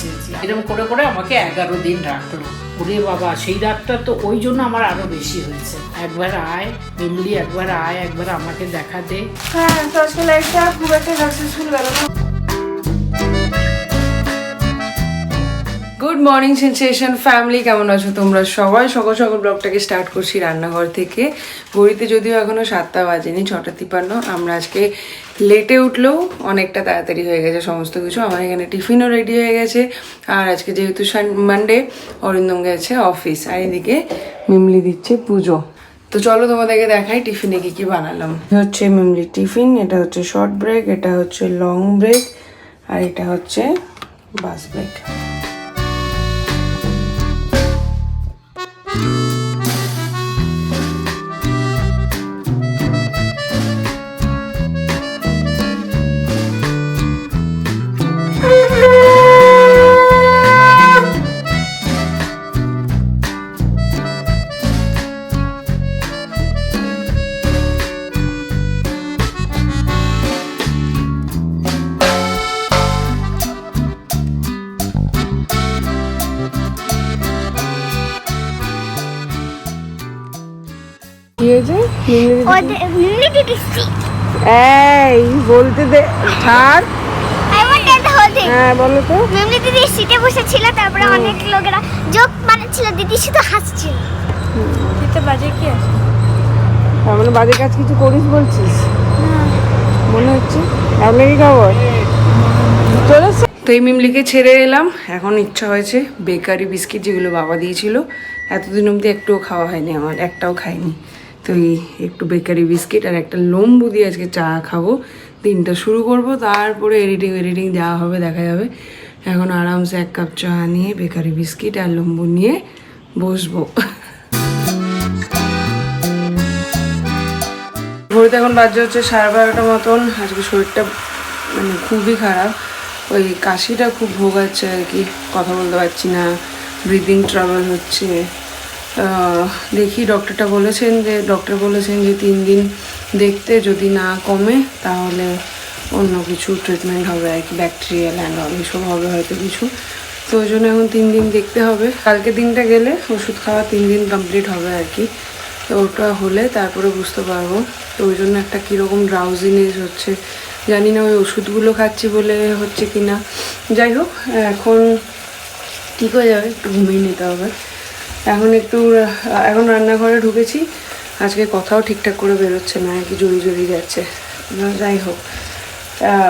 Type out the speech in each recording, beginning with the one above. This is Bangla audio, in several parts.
চেয়েছি এরকম করে করে আমাকে এগারো দিন রাখল। ওরে বাবা, সেই রাতটা তো ওই জন্য আমার আরও বেশি হয়েছে। একবার আয় মিমলি একবার আয়, একবার আমাকে দেখা দে। হ্যাঁ তো আসলে একটা খুব একটা সাকসেসফুল গেল গুড মর্নিং সেন্সেশন ফ্যামিলি কেমন আছো তোমরা সবাই? সকাল সকাল ব্লগটাকে স্টার্ট করছি রান্নাঘর থেকে। ঘড়িতে যদিও এখনও সাতটা বাজেনি, ছটা তিপান্ন। আমরা আজকে লেটে উঠলেও অনেকটা তাড়াতাড়ি হয়ে গেছে সমস্ত কিছু। আমার এখানে টিফিনও রেডি হয়ে গেছে। আর আজকে যেহেতু মানডে অরিন্দম গেছে অফিস আর এদিকে মিমলি দিচ্ছে পুজো। তো চলো তোমাদেরকে দেখাই টিফিনে কি কি বানালাম। হচ্ছে মিমলি টিফিন, এটা হচ্ছে শর্ট ব্রেক এটা হচ্ছে লং ব্রেক আর এটা হচ্ছে বাস ব্রেক এই বলতে দে ছাড় হ্যাঁ বলো তো। মেমনি দিদি সিটে বসেছিল তারপরে অনেক লোকেরা যোগ মারাচ্ছিল দিদি শুধু হাসছিল। দিতে বাজে কি আছে? তার মানে বাজে কাজ কিছু করিস বলছিস? মনে হচ্ছে। আপনার কি খবর চলেছে। তো এই মিমলিকে ছেড়ে এলাম। এখন ইচ্ছা হয়েছে বেকারি বিস্কিট যেগুলো বাবা দিয়েছিল এতদিন অবধি একটুও খাওয়া হয়নি আমার একটাও খাইনি। তো এই একটু বেকারি বিস্কিট আর একটা লম্বু দিয়ে আজকে চা খাব। দিনটা শুরু করব, তারপরে এডিটিং এডিটিং যাওয়া হবে, দেখা যাবে। এখন আরামসে এক কাপ চা নিয়ে বেকারি বিস্কিট আর লম্বু নিয়ে বসবো। ঘড়িতে এখন বাজে হচ্ছে সাড়ে বারোটা মতন। আজকে শরীরটা মানে খুবই খারাপ। ওই কাশিটা খুব ভোগাচ্ছে আর কি, কথা বলতে পারছি না ব্রিদিং ট্রাভেল হচ্ছে। দেখি ডক্টরটা বলেছেন যে, ডক্টর বলেছেন যে তিন দিন দেখতে যদি না কমে, তাহলে অন্য কিছু ট্রিটমেন্ট হবে, আর কি ব্যাকটেরিয়াল অ্যান্ড অল এসব হবে হয়তো কিছু। তো ওই জন্য এখন তিন দিন দেখতে হবে। কালকে দিনটা গেলে ওষুধ খাওয়া তিন দিন কমপ্লিট হবে আর কি। তো ওটা হলে তারপরে বুঝতে পারব। তো ওই জন্য একটা কীরকম ড্রাউজিনেস হচ্ছে। জানি না ওই ওষুধগুলো খাচ্ছি বলে হচ্ছে কি না যাই হোক, এখন ঠিক হয়ে যাবে, একটু ঘুমিয়ে নিতে হবে। এখন একটু এখন রান্নাঘরে ঢুকেছি। আজকে কথাও ঠিকঠাক করে বেরোচ্ছে না আর কি জড়ি জড়ি যাচ্ছে যাই হোক।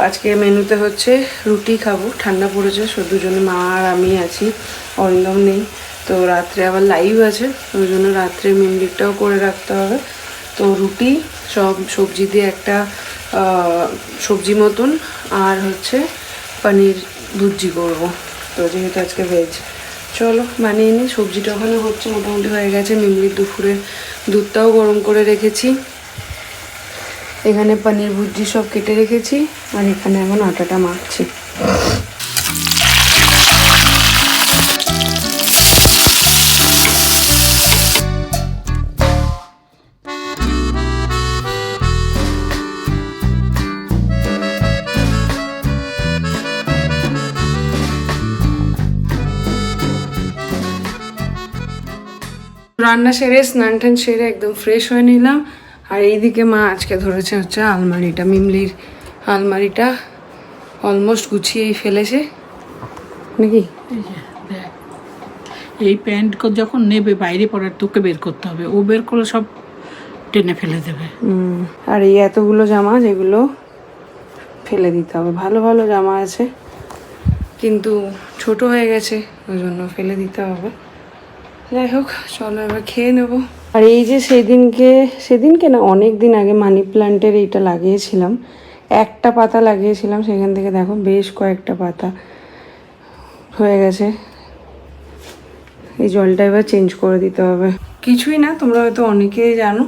আজকে মেনুতে হচ্ছে রুটি খাব। ঠান্ডা পড়েছে সব দুজনে মা আর আমি আছি। অরিন্দম নেই। তো রাত্রে আবার লাইভ আছে, ওই জন্য রাত্রে মিমলিকটাও করে রাখতে হবে। তো রুটি, সব সবজি দিয়ে একটা সবজি মতন, আর হচ্ছে পনির ভুজি করব। তো যেহেতু আজকে ভেজ চলো, বানিয়ে নিই। সবজিটা ওখানে হচ্ছে, মোটামুটি হয়ে গেছে। মিমলির দুপুরে দুধটাও গরম করে রেখেছি। এখানে পানির ভুজি সব কেটে রেখেছি। আর এখানে এখন আটাটা মাখছি। রান্না সেরে স্নান টান সেরে একদম ফ্রেশ হয়ে নিলাম। আর এইদিকে মা আজকে ধরেছে হচ্ছে আলমারিটা মিমলির আলমারিটা অলমোস্ট গুছিয়েই ফেলেছে। নাকি? এই প্যান্ট যখন নেবে বাইরে পড়ার তোকে বের করতে হবে ও বের করলে সব টেনে ফেলে দেবে। আর এই এতগুলো জামা যেগুলো ফেলে দিতে হবে ভালো ভালো জামা আছে কিন্তু ছোট হয়ে গেছে ওই জন্য ফেলে দিতে হবে। যাই হোক, চলো এবার খেয়ে নেব। আর এই যে সেদিনকে সেদিনকে না অনেক দিন আগে মানি প্ল্যান্টের এইটা লাগিয়েছিলাম। একটা পাতা লাগিয়েছিলাম, সেখান থেকে দেখো বেশ কয়েকটা পাতা হয়ে গেছে। এই জলটা এবার চেঞ্জ করে দিতে হবে। কিছুই না, তোমরা হয়তো অনেকেই জানো।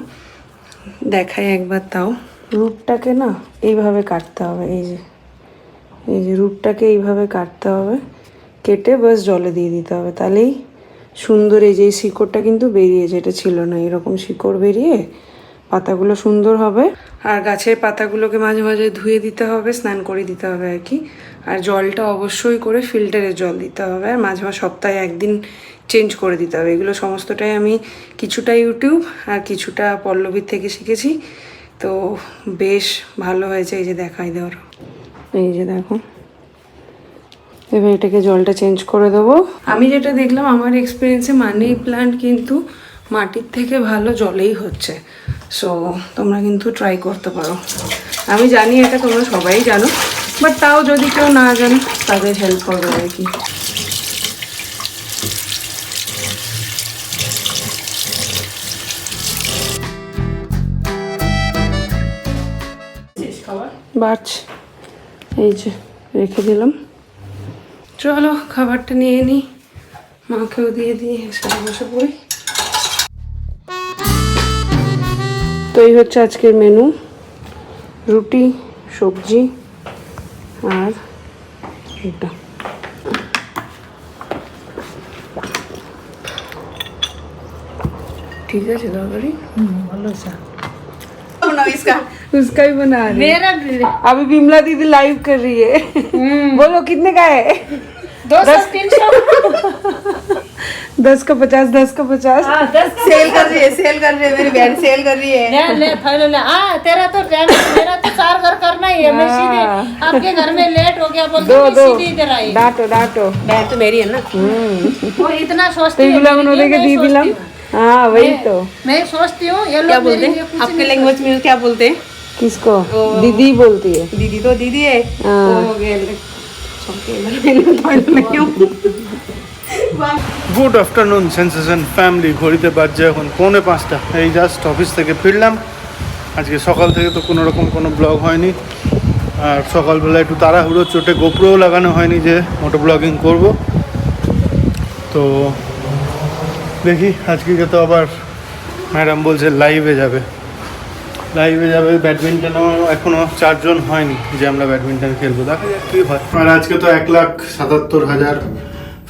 দেখাই একবার তাও। রুটটাকে না এইভাবে কাটতে হবে, এই যে। এই যে রুটটাকে এইভাবে কাটতে হবে। কেটে বাস জলে দিয়ে দিতে হবে, তাহলেই সুন্দর, এই যে শিকড়টা কিন্তু বেরিয়েছে এটা ছিল না, এরকম শিকড় বেরিয়ে পাতাগুলো সুন্দর হবে। আর গাছের পাতাগুলোকে মাঝে মাঝে ধুয়ে দিতে হবে, স্নান করে দিতে হবে আর কি। আর জলটা অবশ্যই করে ফিল্টারের জল দিতে হবে, আর মাঝে মাঝে সপ্তাহে একদিন চেঞ্জ করে দিতে হবে। এগুলো সমস্তটাই আমি কিছুটা ইউটিউব আর কিছুটা পল্লবীর থেকে শিখেছি। তো বেশ ভালো হয়েছে এই যে দেখাই দেওয়ার। এই যে দেখো। এবার এটাকে জলটা চেঞ্জ করে দেবো। আমি যেটা দেখলাম আমার এক্সপিরিয়েন্সে মানি প্লান্ট কিন্তু মাটির থেকে ভালো জলেই হচ্ছে। সো তোমরা কিন্তু ট্রাই করতে পারো। আমি জানি এটা তোমরা সবাই জানো বাট তাও যদি কেউ না জানো তাদের হেল্প করবে আর কি। বাচ এই যে রেখে দিলাম। চলো খাবারটা নিয়ে নিই মাকেও দিয়ে দিই একসাথে বসে পড়ি। তো এই হচ্ছে আজকের মেনু। রুটি, সবজি আর এটা। ঠিক আছে তরকারি ভালো স্যার আছে उसका ही बना रही मेरा अभी बिमला दीदी लाइव कर रही है। बोलो कितने का है? दो सौ तीन सौ। दस का पचास दस का पचास। हाँ, दस का सेल कर रही है सेल कर रही है मेरी बहन सेल कर रही है। ले ले फाइनल ले। आ तेरा तो टाइम मेरा तो चार घर करना ही है। मैं सीधे आपके घर में लेट हो गया बोलते दो दो। सीधे इधर आई। डांटो डांटो। बहन तो मेरी है ना। वो इतना तो सोचती है उन्होंने लिए, के दी हूँ। हाँ वही मैं- तो मैं सोचती हूँ ये क्या लोग बोलते मेरे लिए हैं कुछ आपके नहीं लैंग्वेज में क्या बोलते हैं किसको दीदी बोलती है दीदी तो दीदी है हाँ। वो हो गया গুড আফটারনুন সেন্সেশন ফ্যামিলি ঘড়িতে বাজছে এখন পৌনে পাঁচটা এই জাস্ট অফিস থেকে ফিরলাম আজকে সকাল থেকে তো কোনো রকম কোনো ব্লগ হয়নি আর সকালবেলা একটু তাড়াহুড়ো চোটে গোপ্রও লাগানো হয়নি যে মোটো ব্লগিং করব তো দেখি আজকে তো আবার ম্যাডাম বলছে লাইভে যাবে। লাইভে যাবে ব্যাডমিন্টনও এখনও চারজন হয়নি যে আমরা ব্যাডমিন্টন খেলব। দেখা যাক কী হয়। আর আজকে তো এক লাখ সাতাত্তর হাজার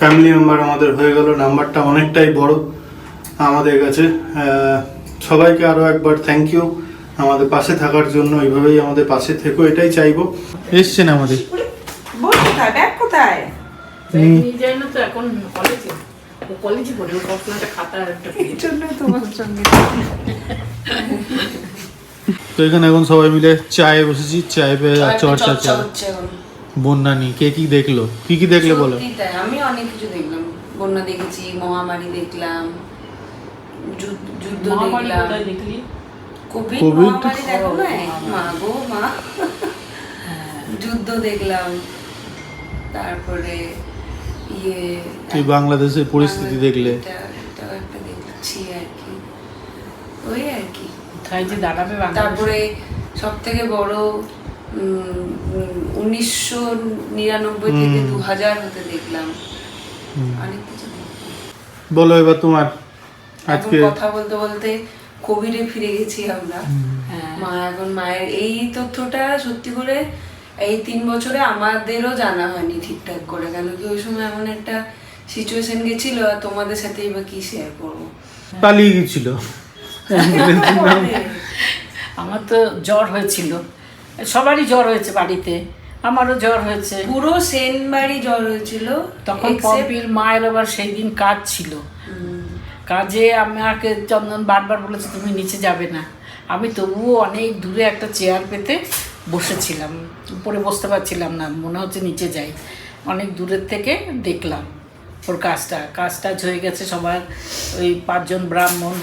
ফ্যামিলি মেম্বার আমাদের হয়ে গেল। নাম্বারটা অনেকটাই বড় আমাদের কাছে। সবাইকে আরও একবার থ্যাংক ইউ আমাদের পাশে থাকার জন্য এইভাবেই আমাদের পাশে থেকো এটাই চাইব। এসছেন আমাদের। কোথায়? এখন কলেজে কলেজে পড়ে ও সবসময় একটা খাতা আর একটা পেন। জন্য তোমার সঙ্গে তো এখানে এখন সবাই মিলে চায়ে বসেছি চায়ে পেয়ে চর্চা চা বন্যানি কে কি দেখল? কি কি দেখলে বলো? আমি অনেক কিছু দেখলাম। বন্যা দেখেছি মহামারী দেখলাম যুদ্ধ দেখলাম। Covid Covid? মহামারী দেখো না? মা গো মা। যুদ্ধ দেখলাম। তারপরে ইয়ে এই বাংলাদেশের পরিস্থিতি দেখলে। একটা দেখছি আর কি। ওই আর কি। কোথায় যে দাঁড়াবে তারপরে সব থেকে বড় উনিশশো নিরানব্বই থেকে দু হাজার হতে দেখলাম। অনেক কিছু বলো এবার তোমার আজকে। কথা বলতে বলতে কোভিডে ফিরে গেছি আমরা। হ্যাঁ। মা এখন মায়ের এই তথ্যটা সত্যি করে এই তিন বছরে আমাদেরও জানা হয়নি ঠিকঠাক করে। কেন কি ওই সময় এমন একটা সিচুয়েশন গেছিল আর তোমাদের সাথেই বা কি শেয়ার করব? পালিয়ে গেছিল। আমার তো জ্বর হয়েছিল। সবারই জ্বর হয়েছে বাড়িতে। আমারও জ্বর হয়েছে। পুরো সেন বাড়ি জ্বর হয়েছিল তখন পম্পির মায়ের আবার সেই দিন কাজ ছিল। কাজে আমাকে চন্দন বারবার বলেছে তুমি নিচে যাবে না। আমি তবুও অনেক দূরে একটা চেয়ার পেতে বসেছিলাম, উপরে বসতে পারছিলাম না, মনে হচ্ছে নিচে যাই। অনেক দূরের থেকে দেখলাম ওর কাজটা। কাজ কাজটা হয়ে গেছে সবার, ওই পাঁচজন ব্রাহ্মণ,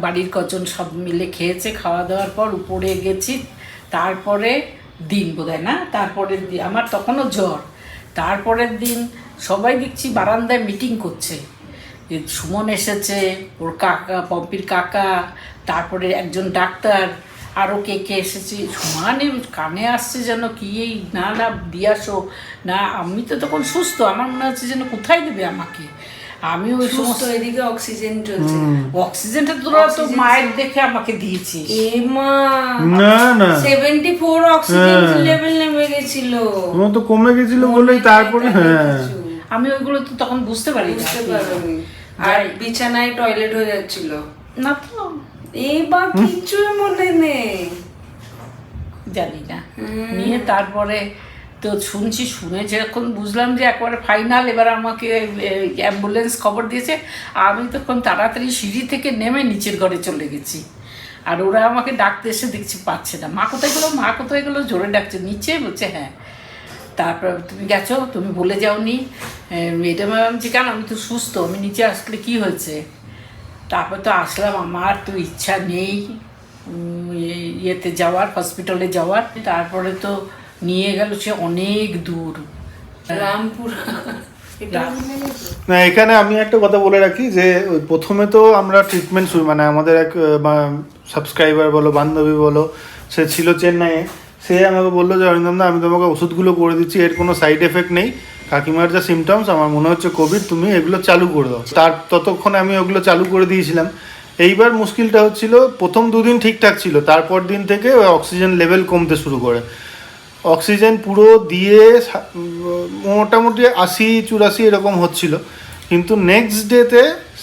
বাড়ির কজন সব মিলে খেয়েছে, খাওয়া দাওয়ার পর উপরে গেছি। তারপরে দিন বোধহয়, না? তারপরের দিন, আমার তখনও জ্বর। তারপরের দিন সবাই দেখছি বারান্দায় মিটিং করছে। সুমন এসেছে, ওর কাকা, পম্পির কাকা, তারপরে একজন ডাক্তার আরও কে কে এসেছে সমানে কানে আসছে যেন কি এই না না দিয়ে আসো না আমি তো তখন সুস্থ আমার মনে হচ্ছে যেন কোথায় দেবে আমাকে? আমি ওই সমস্ত এদিকে অক্সিজেন চলছে। অক্সিজেনটা তোরা তো মায়ের দেখে আমাকে দিয়েছিস। এ মা না না। Seventy four oxygen. লেভেল নেমে গেছিল। তোমার তো কমে গেছিল বলেই তারপরে হ্যাঁ। আমি ওইগুলো তো তখন বুঝতে পারি না বুঝতে পারোনি। আর বিছানায় টয়লেট হয়ে যাচ্ছিল। না তো এবার কিছুই মনে নেই। জানি না। নিয়ে তারপরে তো শুনছি শুনে যখন বুঝলাম যে একবারে ফাইনাল এবার আমাকে অ্যাম্বুলেন্স খবর দিয়েছে আমি তখন তাড়াতাড়ি সিঁড়ি থেকে নেমে নিচের ঘরে চলে গেছি। আর ওরা আমাকে ডাকতে এসে দেখছি পাচ্ছে না। মা কোথায় গেলো? মা কোথায় গেলো? জোরে ডাকছে নিচে? বলছে হ্যাঁ। তারপর তুমি গেছো? তুমি বলে যাওনি? এটা ভাবছি কেন? আমি তো সুস্থ। আমি নিচে আসলে কি হয়েছে? তারপর তো আসলাম আমার তো ইচ্ছা নেই ইয়েতে যাওয়ার হসপিটালে যাওয়ার। তারপরে তো নিয়ে গেল সে অনেক দূর। রামপুর। না এখানে আমি একটা কথা বলে রাখি যে ওই প্রথমে তো আমরা ট্রিটমেন্ট শুরু মানে আমাদের এক সাবস্ক্রাইবার বলো বান্ধবী বলো সে ছিল চেন্নাইয়ে। সে আমাকে বলল যে অরিন্দম দা আমি তোমাকে ওষুধগুলো করে দিচ্ছি এর কোনো সাইড এফেক্ট নেই। কাকিমার যা সিমটমস আমার মনে হচ্ছে কোভিড তুমি এগুলো চালু করে দাও। তার ততক্ষণে আমি ওগুলো চালু করে দিয়েছিলাম। এইবার মুশকিলটা হচ্ছিল, প্রথম দুদিন ঠিকঠাক ছিল, তারপর দিন থেকে অক্সিজেন লেভেল কমতে শুরু করে। অক্সিজেন পুরো দিয়ে মোটামুটি আশি, চুরাশি এরকম হচ্ছিল। কিন্তু নেক্সট ডেতে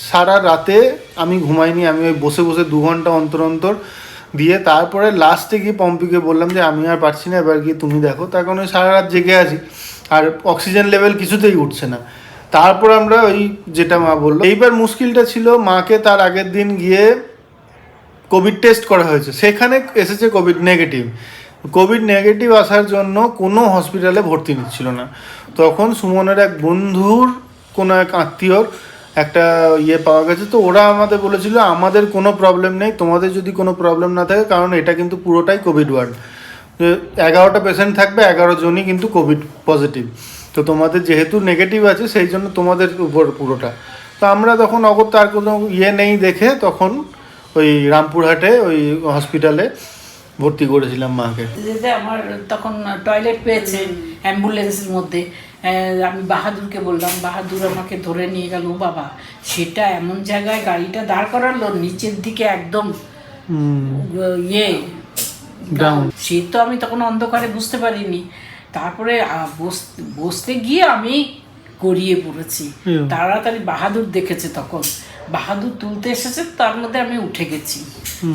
সারা রাতে আমি ঘুমাইনি, আমি ওই বসে বসে দু ঘণ্টা অন্তর অন্তর দিয়ে তারপরে লাস্টে গিয়ে পম্পিকে বললাম যে, আমি আর পারছি না, এবার গিয়ে তুমি দেখো। তার কারণে সারা রাত জেগে আছি। আর অক্সিজেন লেভেল কিছুতেই উঠছে না। তারপর আমরা ওই যেটা মা বলল, এইবার মুশকিলটা ছিল মাকে তার আগের দিন গিয়ে কোভিড টেস্ট করা হয়েছে। সেখানে এসেছে কোভিড নেগেটিভ কোভিড নেগেটিভ আসার জন্য কোনো হসপিটালে ভর্তি নিচ্ছিল না। তখন সুমনের এক বন্ধুর কোনো এক আত্মীয়র একটা ইয়ে পাওয়া গেছে। তো ওরা আমাদের বলেছিল, আমাদের কোনো প্রবলেম নেই। তোমাদের যদি কোনো প্রবলেম না থাকে, কারণ এটা কিন্তু পুরোটাই কোভিড ওয়ার্ড এগারোটা পেশেন্ট থাকবে এগারো জনই কিন্তু কোভিড পজিটিভ তো তোমাদের যেহেতু নেগেটিভ আছে সেই জন্য তোমাদের উপর পুরোটা। তো আমরা তখন অগর আর কোনো ইয়ে নেই দেখে তখন ওই রামপুরহাটে ওই হসপিটালে ভর্তি করেছিলাম মাকে। আমার তখন টয়লেট পেয়েছে অ্যাম্বুলেন্সের মধ্যে। আমি বাহাদুরকে বললাম বাহাদুর আমাকে ধরে নিয়ে গেল বাবা। সেটা এমন জায়গায় গাড়িটা দাঁড় করালো নিচের দিকে একদম ইয়ে সে তো আমি তখন অন্ধকারে বুঝতে পারিনি। তারপরে বসতে গিয়ে আমি গড়িয়ে পড়েছি। তাড়াতাড়ি বাহাদুর দেখেছে তখন। বাহাদুর তুলতে এসেছে তার মধ্যে আমি উঠে গেছি।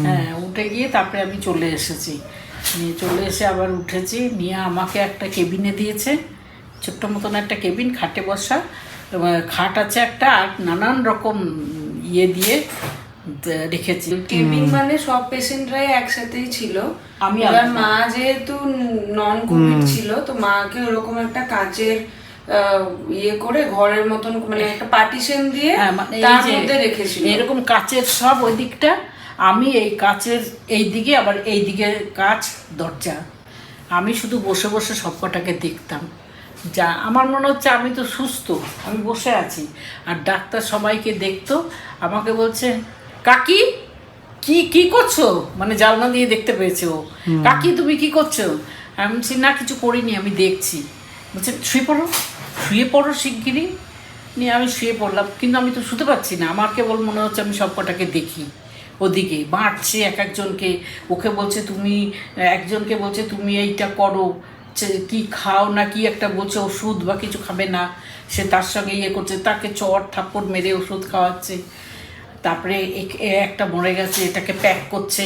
হ্যাঁ উঠে গিয়ে তারপরে আমি চলে এসেছি। নিয়ে চলে এসে আবার উঠেছি। নিয়ে আমাকে একটা কেবিনে দিয়েছে। ছোট্ট মতন একটা কেবিন খাটে বসা। খাট আছে একটা আর নানান রকম ইয়ে দিয়ে রেখেছি কেবিন মানে সব পেশেন্টরাই একসাথেই ছিল। আমি আলাদা। মা যেহেতু নন কোভিড ছিল তো মাকে ওরকম একটা কাচের আহ, ইয়ে করে ঘরের মতন মানে একটা পার্টিশন দিয়ে হ্যাঁ, তার মধ্যে রেখেছিল। এরকম কাচের সব ওই দিকটা আমি এই কাচের এই দিকে আবার এই দিকে কাচ দরজা। আমি শুধু বসে বসে সবকটাকে দেখতাম। যা আমার মনে হচ্ছে আমি তো সুস্থ আমি বসে আছি। আর ডাক্তার সবাইকে দেখতো আমাকে বলছে কাকি কি কি করছ? মানে জানলা দিয়ে দেখতে পেয়েছে। ও কাকি তুমি কি করছ? আমি বলছি না কিছু করিনি আমি দেখছি। বলছে শুয়ে পড়ো শুয়ে পড়ো শিগগিরই। নিয়ে আমি শুয়ে পড়লাম। কিন্তু আমি তো শুতে পারছি না। আমার কেবল মনে হচ্ছে আমি সব কটাকে দেখি ওদিকে। বাঁটছে এক একজনকে। ওকে বলছে তুমি একজনকে বলছে তুমি এইটা করো। যে কি খাও না কি একটা বলছে ওষুধ বা কিছু খাবে না। সে তার সঙ্গে ইয়ে করছে। তাকে চট থাপ্পড় মেরে ওষুধ খাওয়াচ্ছে। তারপরে একটা মরে গেছে, এটাকে প্যাক করছে,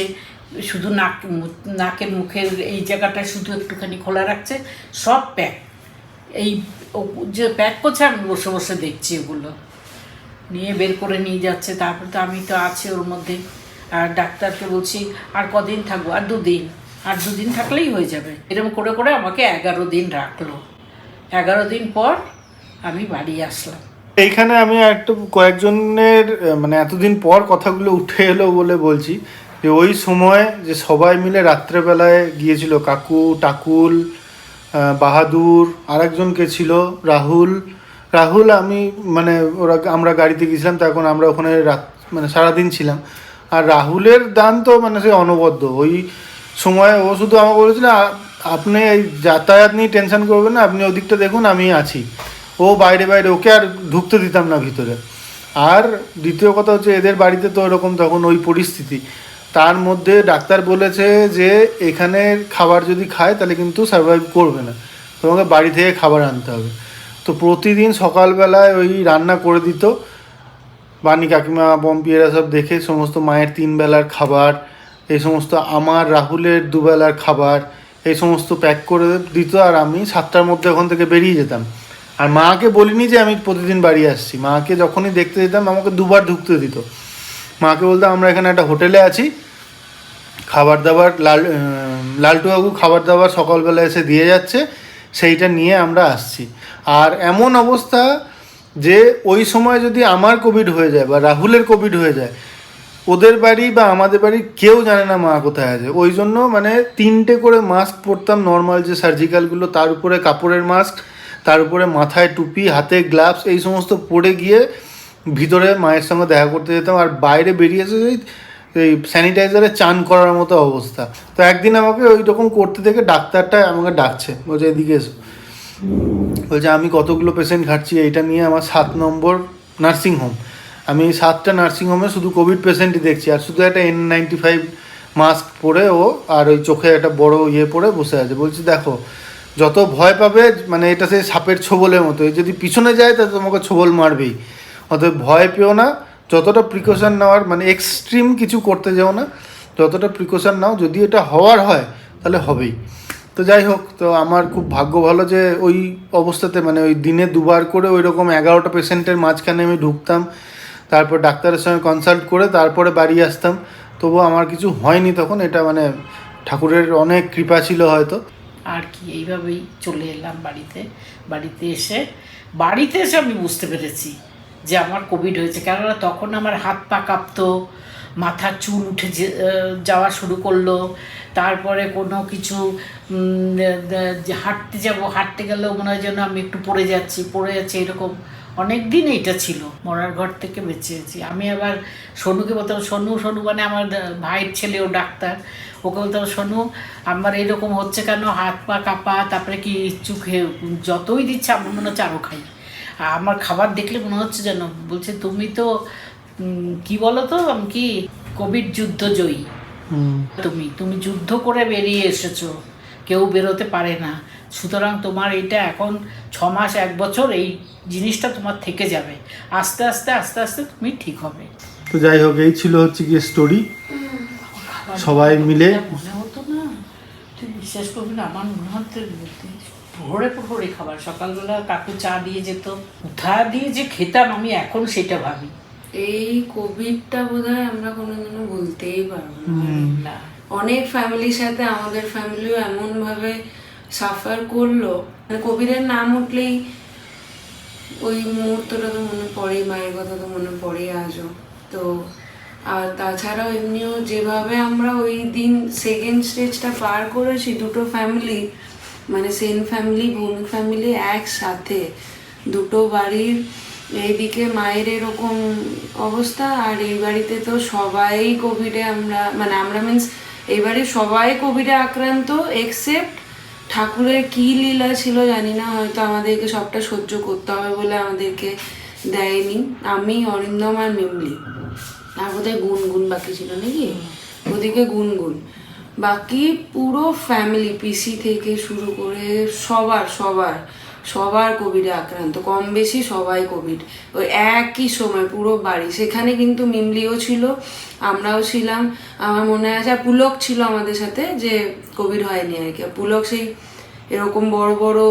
শুধু নাক, নাকের মুখের এই জায়গাটা শুধু একটুখানি খোলা রাখছে, সব প্যাক এই যে প্যাক করছে, আমি বসে বসে দেখছি ওগুলো নিয়ে বের করে নিয়ে যাচ্ছে, তারপর তো আমি তো আছি ওর মধ্যে। আর ডাক্তারকে বলছি, আর কদিন থাকব? আর দুদিন। আর দুদিন থাকলেই হয়ে যাবে। এরকম করে করে আমাকে এগারো দিন রাখল। এগারো দিন পর আমি বাড়ি আসলাম। এইখানে আমি একটু কয়েকজনের মানে এতদিন পর কথাগুলো উঠে এলো বলে বলছি যে ওই সময় যে সবাই মিলে রাত্রেবেলায় গিয়েছিল, কাকু, টাকুল বাহাদুর, আরেকজনকে ছিল, রাহুল। রাহুল আমি মানে ওরা, আমরা গাড়িতে গেছিলাম তখন আমরা ওখানে রাত মানে সারাদিন ছিলাম। আর রাহুলের দান তো মানে সে অনবদ্য। ওই সময় ও শুধু আমাকে বলেছিল, "আ- আপনি এই যাতায়াত নিয়ে টেনশন করবেন না, আপনি ওদিকটা দেখুন, আমি আছি। ও বাইরে বাইরে, ওকে আর ঢুকতে দিতাম না ভিতরে। আর দ্বিতীয় কথা হচ্ছে, এদের বাড়িতে তো এরকম তখন ওই পরিস্থিতি। তার মধ্যে ডাক্তার বলেছে যে, এখানে খাবার যদি খায়, তাহলে কিন্তু সার্ভাইভ করবে না। তোমাকে বাড়ি থেকে খাবার আনতে হবে। তো প্রতিদিন সকালবেলায় ওই রান্না করে দিত। বানি কাকিমা পম্পি এরা সব দেখে সমস্ত মায়ের তিন বেলার খাবার, এই সমস্ত আমার, রাহুলের দুবেলার খাবার, এই সমস্ত প্যাক করে দিত। আর আমি সাতটার মধ্যে ওখান থেকে বেরিয়ে যেতাম। আর মাকে বলিনি যে আমি প্রতিদিন বাড়ি আসছি। মাকে যখনই দেখতে যেতাম, আমাকে দুবার ঢুকতে দিত। মাকে বলতাম, আমরা এখানে একটা হোটেলে আছি। খাবার দাবার লাল লালটুবাবু খাবার দাবার সকালবেলা এসে দিয়ে যাচ্ছে। সেইটা নিয়ে আমরা আসছি। আর এমন অবস্থা যে ওই সময় যদি আমার কোভিড হয়ে যায় বা রাহুলের কোভিড হয়ে যায়, ওদের বাড়ি বা আমাদের বাড়ি কেউ জানে না মা কোথায় আছে। ওই জন্য মানে তিনটে করে মাস্ক পরতাম নর্মাল যে সার্জিক্যালগুলো তার উপরে কাপড়ের মাস্ক তার উপরে মাথায় টুপি, হাতে গ্লাভস এই সমস্ত পরে গিয়ে ভিতরে মায়ের সঙ্গে দেখা করতে যেতাম আর বাইরে বেরিয়ে এসে ওই এই স্যানিটাইজারে চান করার মতো অবস্থা। তো একদিন আমাকে ওই রকম করতে দেখে ডাক্তারটা আমাকে ডাকছে, বলছে, এদিকে এসো। বলছে, আমি কতগুলো পেশেন্ট ঘাটছি, এইটা নিয়ে আমার সাত নম্বর নার্সিং হোম আমি এই সাতটা নার্সিং হোমে শুধু কোভিড পেশেন্টই দেখছি, আর শুধু একটা এন নাইনটি ফাইভ মাস্ক পরে ও আর ওই চোখে একটা বড় ইয়ে পরে বসে আছে। বলছি, দেখো যত ভয় পাবে মানে এটা সেই সাপের ছোবলের মতো। যদি পিছনে যায়, তাহলে তোমাকে ছোবল মারবেই। অতএব ভয় পেও না। যতটা প্রিকশন নেওয়ার মানে এক্সট্রিম কিছু করতে যাও না। যতটা প্রিকশন নাও, যদি এটা হওয়ার হয়, তাহলে হবেই। তো যাই হোক, তো আমার খুব ভাগ্য ভালো যে ওই অবস্থাতে মানে ওই দিনে দুবার করে ওই রকম এগারোটা পেশেন্টের মাঝখানে আমি ঢুকতাম। তারপর ডাক্তারের সঙ্গে কনসাল্ট করে তারপরে বাড়ি আসতাম। তবু আমার কিছু হয়নি তখন। এটা মানে ঠাকুরের অনেক কৃপা ছিল হয়তো। আর কি, এইভাবেই চলে এলাম বাড়িতে। বাড়িতে এসে বাড়িতে এসে আমি বুঝতে পেরেছি যে আমার কোভিড হয়েছে। কেননা তখন আমার হাত পা কাঁপতো মাথার চুল উঠে যাওয়া শুরু করল। তারপরে কোনো কিছু হাঁটতে যাব, হাঁটতে গেলেও মনে হয় যেন আমি একটু পড়ে যাচ্ছি পড়ে যাচ্ছি, এরকম অনেক দিন এটা ছিল। মরার ঘর থেকে বেঁচেছি আমি আবার সোনুকে বলতাম, সোনু সোনু মানে আমার ভাইয়ের ছেলেও ডাক্তার। ওকে বলতাম সোনু আমার এরকম হচ্ছে কেন? হাত পা কাঁপা তারপরে কি চোখে যতই দিচ্ছে আমার মনে হচ্ছে আরও খাই। আর আমার খাবার দেখলে মনে হচ্ছে যেন বলছে তুমি তো কি বলো তো আমি কি কোভিড যুদ্ধ জয়ী। তুমি তুমি যুদ্ধ করে বেরিয়ে এসেছ কেউ বেরোতে পারে না। সুতরাং তোমার এটা এখন ছ মাস এক বছর এই জিনিসটা তোমার থেকে যাবে। আস্তে আস্তে আস্তে আস্তে তুমি ঠিক হবে। তো যাই হোক এই ছিল হচ্ছে গিয়ে স্টোরি সবাই মিলে মনে হতো না। তুই বিশ্বাস করবি না আমার মনে হতো ভোরে ভোরে খাবার। সকালবেলা কাকু চা দিয়ে যেত উঠা দিয়ে যে খেতাম আমি এখন সেটা ভাবি। এই কোভিডটা বোধ হয় আমরা কোনোদিনও বলতেই পারব না। অনেক ফ্যামিলির সাথে আমাদের ফ্যামিলিও এমনভাবে সাফার করল। মানে কোভিডের নাম উঠলেই ওই মুহূর্তটা তো মনে পড়ে মায়ের কথা তো মনে পড়ে আজও। তো আর তাছাড়াও এমনিও যেভাবে আমরা ওই দিন সেকেন্ড স্টেজটা পার করেছি, দুটো ফ্যামিলি মানে সেন ফ্যামিলি ভূমি ফ্যামিলি একসাথে। দুটো বাড়ির এইদিকে মায়ের এরকম অবস্থা, আর এই বাড়িতে তো সবাই কোভিডে আমরা মানে আমরা মিন্স এই বাড়ির সবাই কোভিডে আক্রান্ত এক্সেপ্ট ঠাকুরের কি লীলা ছিল জানি না, হয়তো আমাদেরকে সবটা সহ্য করতে হবে বলে আমাদেরকে দেয়নি। আমি অরিন্দম আর মিমলি। আর বোধহয় গুনগুন বাকি ছিল নাকি? ওদিকে গুনগুন। বাকি পুরো ফ্যামিলি পিসি থেকে শুরু করে সবার সবার সবার কোভিডে আক্রান্ত কম বেশি সবাই কোভিড ওই একই সময় পুরো বাড়ি। সেখানে কিন্তু মিমলিও ছিল আমরাও ছিলাম। আমার মনে আছে আর পুলক ছিল আমাদের সাথে যে কোভিড হয়নি আর কি। পুলক সেই এরকম বড় বড়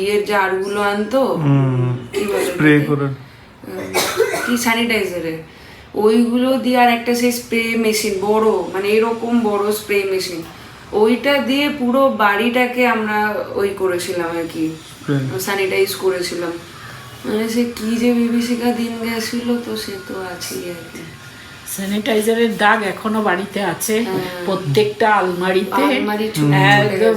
ইয়ের জারগুলো আনতো কি বলে কি স্যানিটাইজারের ওইগুলো দিয়ে আর একটা সেই স্প্রে মেশিন বড় মানে এরকম বড় স্প্রে মেশিন ওইটা দিয়ে পুরো বাড়িটাকে আমরা ওই করেছিলাম আর কি স্যানিটাইজ করেছিলাম। মানে সে কি যে বিভীষিকা দিন গেছিল তো সে তো আছেই আর কি। স্যানিটাইজারের দাগ এখনও বাড়িতে আছে। প্রত্যেকটা আলমারিতে। পড়ে একদম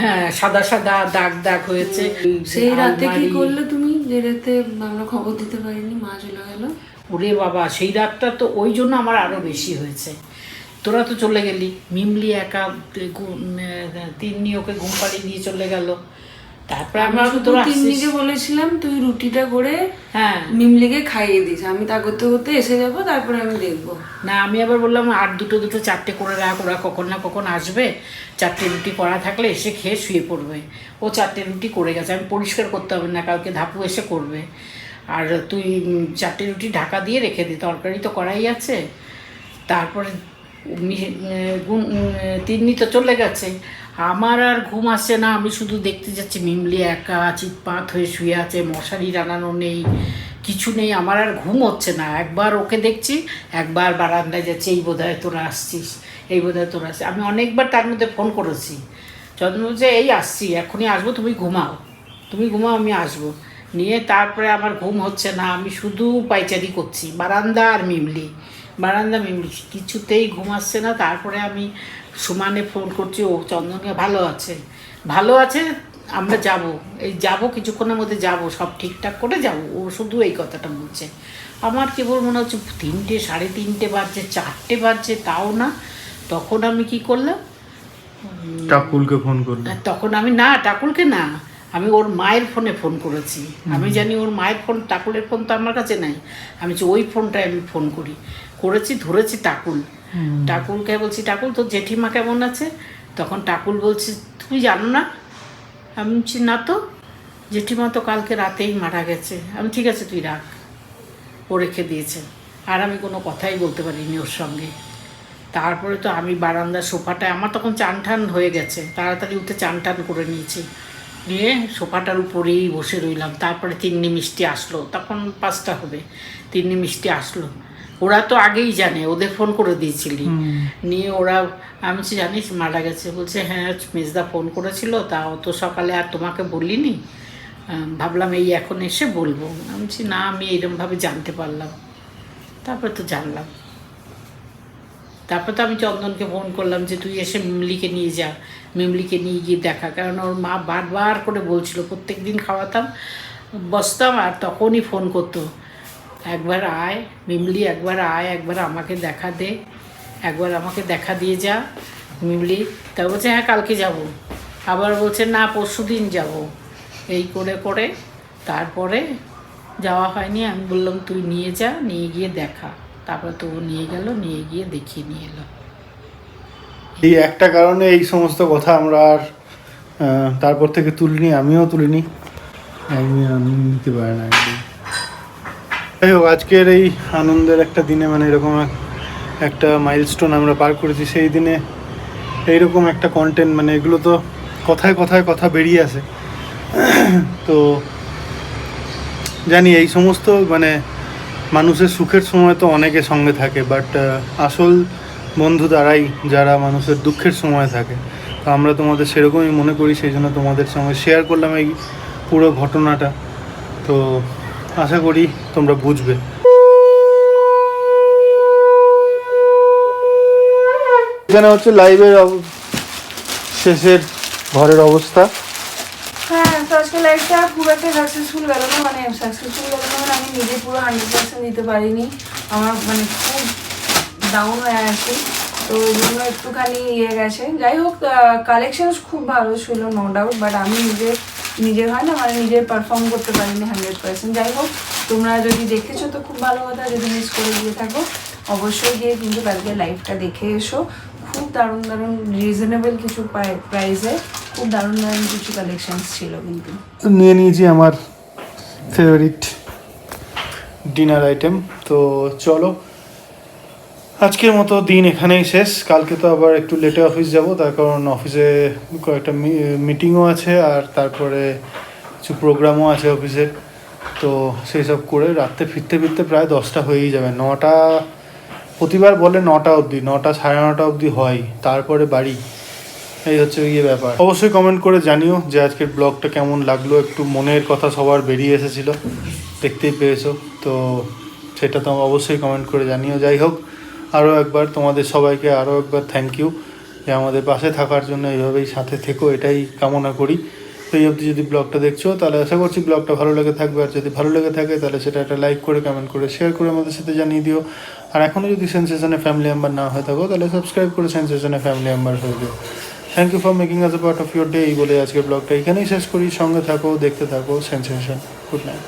হ্যাঁ সাদা সাদা দাগ দাগ হয়েছে। সেই রাতে কি করলে তুমি? যে রাতে আমরা খবর দিতে পারিনি মা চলে গেল। ওরে বাবা সেই রাতটা তো ওই জন্য আমার আরও বেশি হয়েছে। তোরা তো চলে গেলি। মিমলি একা তিন্নি ওকে ঘুম পাড়িয়ে দিয়ে চলে গেল। তারপরে আমরা তোরা তিন্নিকে বলেছিলাম তুই রুটিটা করে হ্যাঁ। মিমলিকে খাইয়ে দিস। আমি তা করতে করতে এসে যাব তারপরে আমি দেখব। না আমি আবার বললাম আর দুটো দুটো চারটে করে রাখ ওরা কখন না কখন আসবে। চারটে রুটি করা থাকলে এসে খেয়ে শুয়ে পড়বে। ও চারটে রুটি করে গেছে আমি পরিষ্কার করতে হবে না কালকে ধাপু এসে করবে। আর তুই চারটে রুটি ঢাকা দিয়ে রেখে দি তরকারি তো করাই আছে। তারপরে আহ, তিন্নি তো চলে গেছে। আমার আর ঘুম আসছে না, আমি শুধু দেখতে যাচ্ছি, মিমলি একা, চিৎপাত হয়ে শুয়ে আছে, মশারি টানানো নেই, কিছু নেই, আমার আর ঘুম হচ্ছে না। একবার ওকে দেখছি, একবার বারান্দায় যাচ্ছি, এই বোধহয় তোরা আসছিস, এই বোধহয় তোরা আসছিস। আমি অনেকবার তার মধ্যে ফোন করেছি চন্দ্র যে এই আসছি, এখনই আসব, তুমি ঘুমাও তুমি ঘুমাও, আমি আসব। নিয়ে তারপরে আমার ঘুম হচ্ছে না, আমি শুধু পাইচারি করছি, বারান্দা আর মিমলি, বারান্দা মিমলি, কিছুতেই ঘুম আসছে না। তারপরে আমি সুমানে ফোন করছি ও চন্দনকে ভালো আছে। ভালো আছে আমরা যাব। এই যাব কিছুক্ষণের মধ্যে যাব সব ঠিকঠাক করে যাব। ও শুধু এই কথাটা বলছে। আমার কেবল মনে হচ্ছে তিনটে সাড়ে তিনটে বাজছে চারটে বাজছে তাও না। তখন আমি কি করলাম? টাকুলকে ফোন করল আর তখন আমি না টাকুলকে না আমি ওর মায়ের ফোনে ফোন করেছি। আমি জানি ওর মায়ের ফোন টাকুলের ফোন তো আমার কাছে নাই। আমি ওই ফোনটায় আমি ফোন করি। করেছি ধরেছি টাকুল টাকুলকে বলছি টাকুল তোর জেঠিমা কেমন আছে? তখন টাকুল বলছে, তুই জানো না? আমি বলছি, না তো, জেঠিমা তো কালকে রাতেই মারা গেছে। আমি ঠিক আছে, তুই রাখ। ও রেখে দিয়েছে। আর আমি কোনো কথাই বলতে পারিনি ওর সঙ্গে। তারপরে তো আমি বারান্দার সোফাটায়, আমার তখন চান টান হয়ে গেছে, তাড়াতাড়ি উঠে চান টান করে নিয়েছি। নিয়ে সোফাটার উপরেই বসে রইলাম। তারপরে তিন্নি মিষ্টি আসলো, তখন পাঁচটা হবে, তিন্নি মিষ্টি আসলো। ওরা তো আগেই জানে ওদের ফোন করে দিয়েছিলি। নিয়ে ওরা আমি জানিস মারা গেছে। বলছে হ্যাঁ মেজদা ফোন করেছিল তা অত সকালে আর তোমাকে বলিনি। ভাবলাম এই এখন এসে বলব। আমি বলছি না আমি এরমভাবে জানতে পারলাম। তারপরে তো জানলাম। তারপর তো আমি চন্দনকে ফোন করলাম যে তুই এসে মিমলিকে নিয়ে যা মিমলিকে নিয়ে গিয়ে দেখা। কারণ ওর মা বারবার করে বলছিল প্রত্যেক দিন খাওয়াতাম বসতাম আর তখনই ফোন করতো। একবার আয়, মিমলি, একবার আয়, একবার আমাকে দেখা দে, একবার আমাকে দেখা দিয়ে যা, মিমলি। তা বলছে হ্যাঁ কালকে যাব। আবার বলছে, না, পরশু দিন যাব। এই করে করে তারপরে যাওয়া হয়নি। আমি বললাম, তুই নিয়ে যা, নিয়ে গিয়ে দেখা। তারপরে তো নিয়ে গেল, নিয়ে গিয়ে দেখিয়ে নিয়ে এলো। এই একটা কারণে এই সমস্ত কথা আমরা আর তারপর থেকে তুলিনি, আমিও তুলিনি। নিতে পারি না। যাই হোক আজকের এই আনন্দের একটা দিনে মানে এরকম এক- একটা মাইলস্টোন আমরা পার করেছি। সেই দিনে এইরকম একটা কন্টেন্ট মানে এগুলো তো কথায় কথায় কথা বেরিয়ে আসে। তো জানি এই সমস্ত মানে মানুষের সুখের সময় তো অনেকে সঙ্গে থাকে বাট আসল বন্ধু দ্বারাই যারা মানুষের দুঃখের সময় থাকে। তো আমরা তোমাদের সেরকমই মনে করি, সেই জন্য তোমাদের সঙ্গে শেয়ার করলাম এই পুরো ঘটনাটা। তো আশা করি তোমরা বুঝবে। এখানে হচ্ছে লাইভের শেষের ঘরের অবস্থা। হ্যাঁ তো খুব একটা না মানে সাকসেসফুল গেল মানে আমি পুরো পারিনি। আমার মানে খুব ডাউন তো একটুখানি ইয়ে গেছে। যাই হোক খুব ভালো ছিল নো ডাউট বাট আমি নিজে নিজে হয় না মানে নিজে পারফর্ম করতে পারিনি হান্ড্রেড পার্সেন্ট যাই হোক, তোমরা যদি দেখেছ তো খুব ভালো কথা, যদি মিস করে দিয়ে থাকো, অবশ্যই গিয়ে কিন্তু কালকে লাইভটা দেখে এসো। খুব দারুণ দারুণ রিজনেবল কিছু প্রাইসে খুব দারুণ দারুণ কিছু কালেকশনস ছিল কিন্তু। নিয়ে নিয়েছি আমার ফেভারিট ডিনার আইটেম তো চলো আজকের মতো দিন এখানেই শেষ। কালকে তো আবার একটু লেটে অফিস যাব, তার কারণ অফিসে কয়েকটা মিটিংও আছে আর তারপরে কিছু প্রোগ্রামও আছে অফিসের তো সেই সব করে রাত্রে ফিরতে ফিরতে প্রায় দশটা হয়েই যাবে। নটা, প্রতিবার বলে নটা অবধি, নটা সাড়ে নটা অবধি হয়। তারপরে বাড়ি। এই হচ্ছে ইয়ে ব্যাপার। অবশ্যই কমেন্ট করে জানিও যে আজকের ব্লগটা কেমন লাগল। একটু মনের কথা সবার বেরিয়ে এসেছিল। দেখতেই পেয়েছ। তো সেটা তো অবশ্যই কমেন্ট করে জানিও। যাই হোক আরও একবার তোমাদের সবাইকে আরও একবার থ্যাংক ইউ যে আমাদের পাশে থাকার জন্য এইভাবেই সাথে থেকো, এটাই কামনা করি। তো এই অবধি যদি ব্লগটা দেখছ, তাহলে আশা করছি ব্লগটা ভালো লেগে থাকবে, আর যদি ভালো লেগে থাকে, তাহলে সেটা একটা লাইক করে কমেন্ট করে শেয়ার করে আমাদের সাথে জানিয়ে দিও। আর এখনও যদি সেন্সেশনে ফ্যামিলি মেম্বার না হয়ে থাকো, তাহলে সাবস্ক্রাইব করে সেন্সেশনে ফ্যামিলি মেম্বার হয়ে দিও thank you for making us a part of your day এই বলে আজকের ব্লগটা এখানেই শেষ করি। সঙ্গে থাকো, দেখতে থাকো সেন্সেশন গুড নাইট